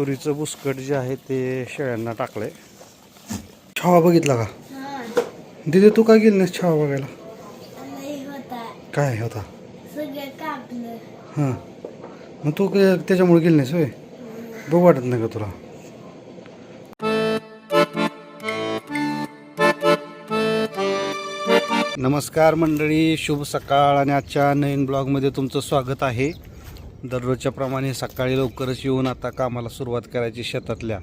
तुरीचं बुसकट जे आहे ते शेळ्यांना टाकलंय. छावा बघितला का? दिदी तू काय गेली नाहीस छावा बघायला? काय होता? सगळं कापलं. हां. मग तू काय त्याच्यामुळे गेली नाहीस होय? बघ वाटत नाही का तुला? नमस्कार मंडळी शुभ सकाळ आणि आजच्या नवीन ब्लॉगमध्ये तुमचं स्वागत आहे. दररोजच्या प्रमाणे सकाळी लवकरच येऊन आता कामाला सुरुवात करायची शेतातल्या.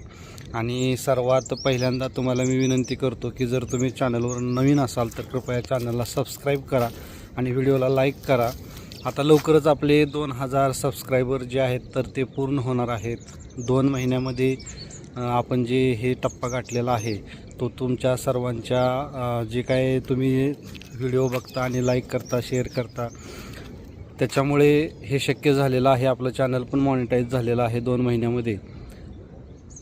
आणि सर्वात पहिल्यांदा तुम्हाला मी विनंती करतो की जर तुम्ही चॅनलवर नवीन असाल तर कृपया चॅनलला सबस्क्राईब करा आणि व्हिडिओला लाईक करा. आता लवकरच आपले दोन हजार सबस्क्रायबर जे आहेत तर ते पूर्ण होणार आहेत. दोन महिन्यामध्ये आपण जे हे टप्पा गाठलेला आहे तो तुमच्या सर्वांच्या जे काय तुम्ही व्हिडिओ बघता आणि लाईक करता शेअर करता त्याच्यामुळे हे शक्य झालेलं आहे. आपलं चॅनल पण मॉनिटाईज झालेलं आहे दोन महिन्यामध्ये.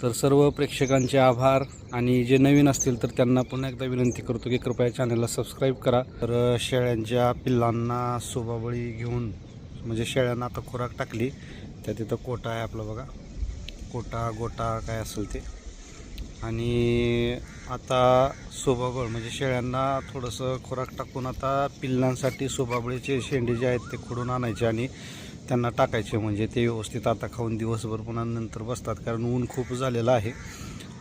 तर सर्व प्रेक्षकांचे आभार. आणि जे नवीन असतील तर त्यांना पुन्हा एकदा विनंती करतो की कृपया चॅनलला सबस्क्राईब करा. तर शेळ्यांच्या पिल्लांना सुबाबळी घेऊन म्हणजे शेळ्यांना आता खुराक टाकली. त्या तिथं कोटा आहे आपलं बघा. कोटा गोटा काय असेल ते. आणि आता सोबाबळ म्हणजे शेळ्यांना थोडंसं खुराक टाकून आता पिल्लांसाठी सोबाबळीचे शेंडे जे आहेत ते खोडून आणायचे आणि त्यांना टाकायचे. म्हणजे ते व्यवस्थित आता खाऊन दिवसभर पुन्हा नंतर बसतात कारण ऊन खूप झालेलं आहे.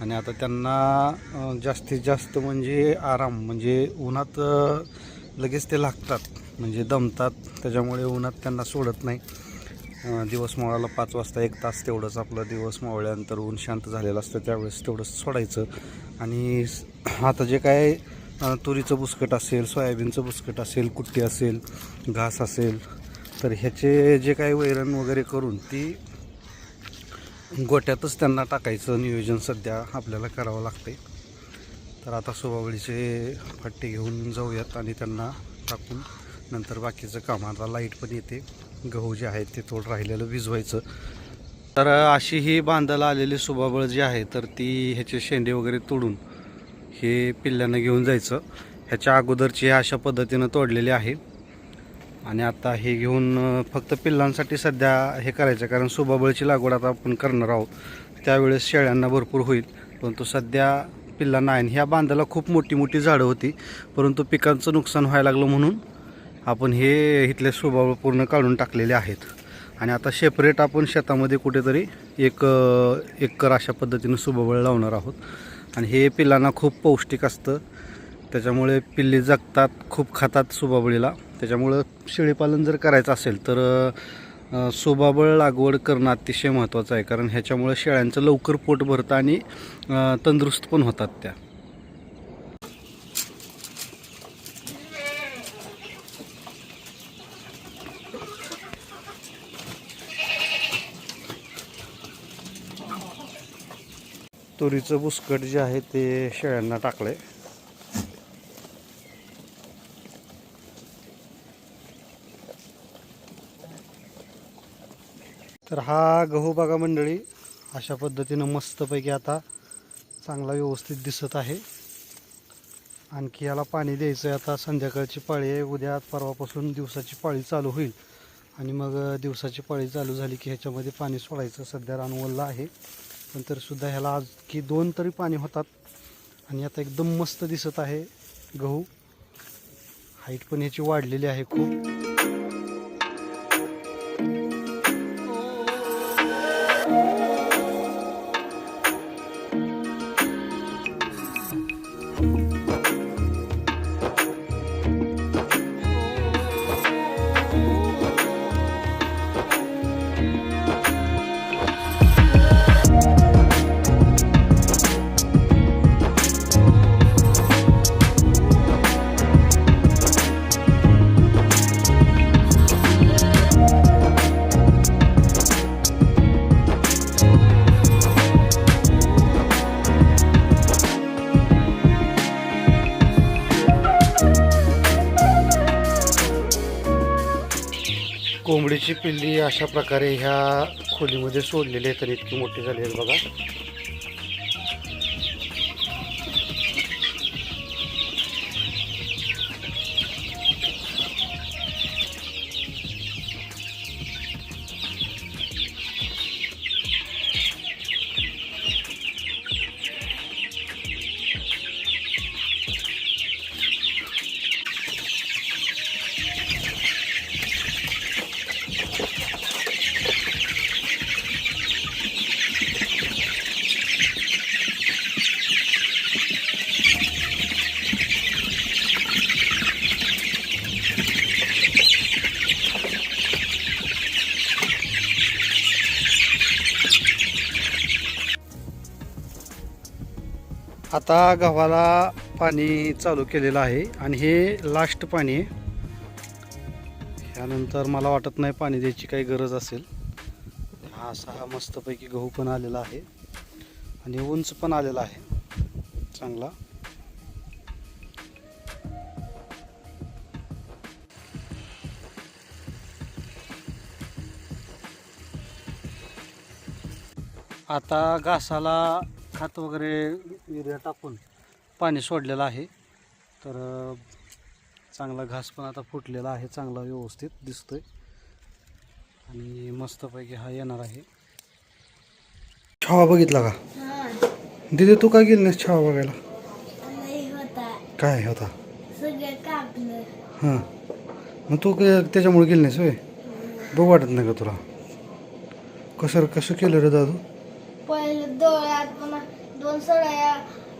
आणि आता त्यांना जास्तीत जास्त म्हणजे आराम म्हणजे उन्हात लगेच ते लागतात. म्हणजे दमतात त्याच्यामुळे उन्हात त्यांना सोडत नाही. दिवस मोळाला पाच वाजता एक तास तेवढंच आपलं दिवस मोळल्यानंतर ऊन शांत झालेलं असतं त्यावेळेस तेवढंच सोडायचं. आणि आता जे काय तुरीचं बुसकट असेल सोयाबीनचं बुसकट असेल कुट्टी असेल घास असेल तर ह्याचे जे काही वैरण वगैरे करून ती गोट्यातच त्यांना टाकायचं नियोजन सध्या आपल्याला करावं लागते तर आता सोबावळीचे फट्टे घेऊन जाऊयात आणि त्यांना टाकून नंतर बाकीचं काम आता लाइट पण येते. गहू जे आहेत ते थोडं राहिलेलं भिजवायचं. तर अशी ही बांधायला आलेली सुबाबळ जी आहे तर ती ह्याचे शेंडे वगैरे तोडून हे पिल्ल्यांना घेऊन जायचं. ह्याच्या अगोदरची हे अशा पद्धतीनं तोडलेली आहे. आणि आता हे घेऊन फक्त पिल्लांसाठी सध्या हे करायचं कारण सुबाबळची लागवड आता आपण करणार आहोत. त्यावेळेस शेळ्यांना भरपूर होईल. परंतु सध्या पिल्लांना आहे ह्या बांधाला खूप मोठी मोठी झाडं होती. परंतु पिकांचं नुकसान व्हायला लागलं म्हणून आपण हे इथले सुबाबळ पूर्ण काढून टाकलेले आहेत. आणि आता सेपरेट आपण शेतामध्ये कुठेतरी एक एकर अशा पद्धतीनं सुबाबळ लावणार आहोत. आणि हे पिल्लांना खूप पौष्टिक असतं. त्याच्यामुळे पिल्ले जगतात खूप खातात सुबाबळीला त्याच्यामुळं शेळीपालन जर करायचं असेल तर सुबाबळ लागवड करणं अतिशय महत्त्वाचं आहे. कारण ह्याच्यामुळं शेळ्यांचं लवकर पोट भरतं आणि तंदुरुस्त पण होतात त्या. तुरीचं बुसकट जे आहे ते शेळ्यांना टाकलं आहे तर हा गहू बघा मंडळी अशा पद्धतीनं मस्तपैकी आता चांगला व्यवस्थित दिसत आहे. आणखी याला पाणी द्यायचं आहे आता संध्याकाळची पाळी आहे उद्या परवापासून दिवसाची पाळी चालू होईल. आणि मग दिवसाची पाळी चालू झाली की ह्याच्यामध्ये पाणी सोडायचं सध्या रानवल्ला आहे. पण तरीसुद्धा ह्याला आज की दोन तरी पाणी होतात. आणि आता एकदम मस्त दिसत आहे गहू. हाईट पण ह्याची वाढलेली आहे खूप. कोंबडीची पिल्ली अशा प्रकारे ह्या खोलीमध्ये सोडलेली आहे तर इतकी मोठी झाली आहेत बघा. आता गव्हाला पाणी चालू केलेलं आहे आणि हे लास्ट पाणी आहे. ह्यानंतर मला वाटत नाही पाणी द्यायची काही गरज असेल. हा असा हा मस्तपैकी गहू पण आलेला आहे आणि उंच पण आलेला आहे. चांगला. आता घासाला खत वगैरे युरिया टाकून पाणी सोडलेलं आहे. तर चांगला घास पण आता फुटलेला आहे चांगला व्यवस्थित दिसतोय. आणि मस्तपैकी हा येणार आहे. छावा बघितला का? हा दिदी तू काय गेली नाहीस छावा बघायला? काय होता? हां. मग तू काय त्याच्यामुळे गेली नाहीस होय? बघ वाटत नाही का तुला? कसं कसं केलं रे दादू? पहिलं डोळ्यात दोन सळ्या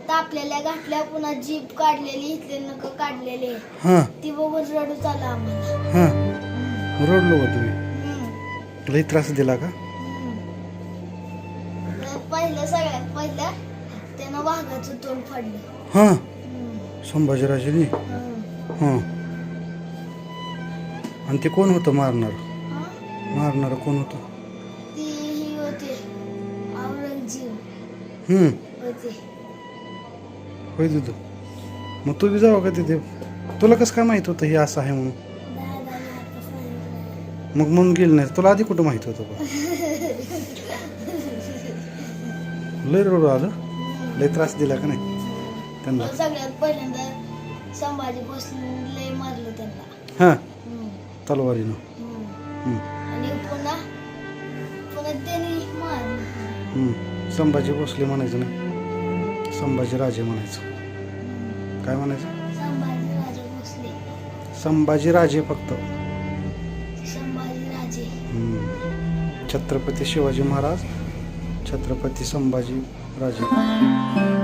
तापलेल्या घातल्या पुन्हा जीप काढलेली इथले नक काढलेले. हां. ती बघून रडू चालू आम्हाला. हां. रडलो का तुम्ही? हम्म. लई त्रास दिला का? हम्म. पहिलं सगळ्यात पहिलं त्यानं वाघाचं तोंड फाडलं. हां. हम्म. संभाजीराजेनी? हम्म. हां. आणि ते कोण होतं मारणार? हा? मारणार कोण होतं? ती ही होते औरंगजेब. हम्म, होय दिदू. मग तू बी जावं का तिथे? तुला कसं काय माहीत होतं हे असं आहे म्हणून? मग म्हणून गेलं नाही. तुला आधी कुठं माहीत होतं बा? लय रडू आलं. लय त्रास दिला का नाही? त्यांना. पण सगळ्यात पहिल्यांदा संभाजी भोसले लय मारलं त्यांना. हां. हम्म. तलवारीनं. हम्म. हम्म, आणि पुन्हा पुन्हा त्यांनी मारलं. हम्म. संभाजी भोसले म्हणायचं नाही संभाजी राजे म्हणायचं. काय म्हणायचं? संभाजी राजे भोसले. संभाजी राजे फक्त हम्म. छत्रपती शिवाजी महाराज छत्रपती संभाजी राजे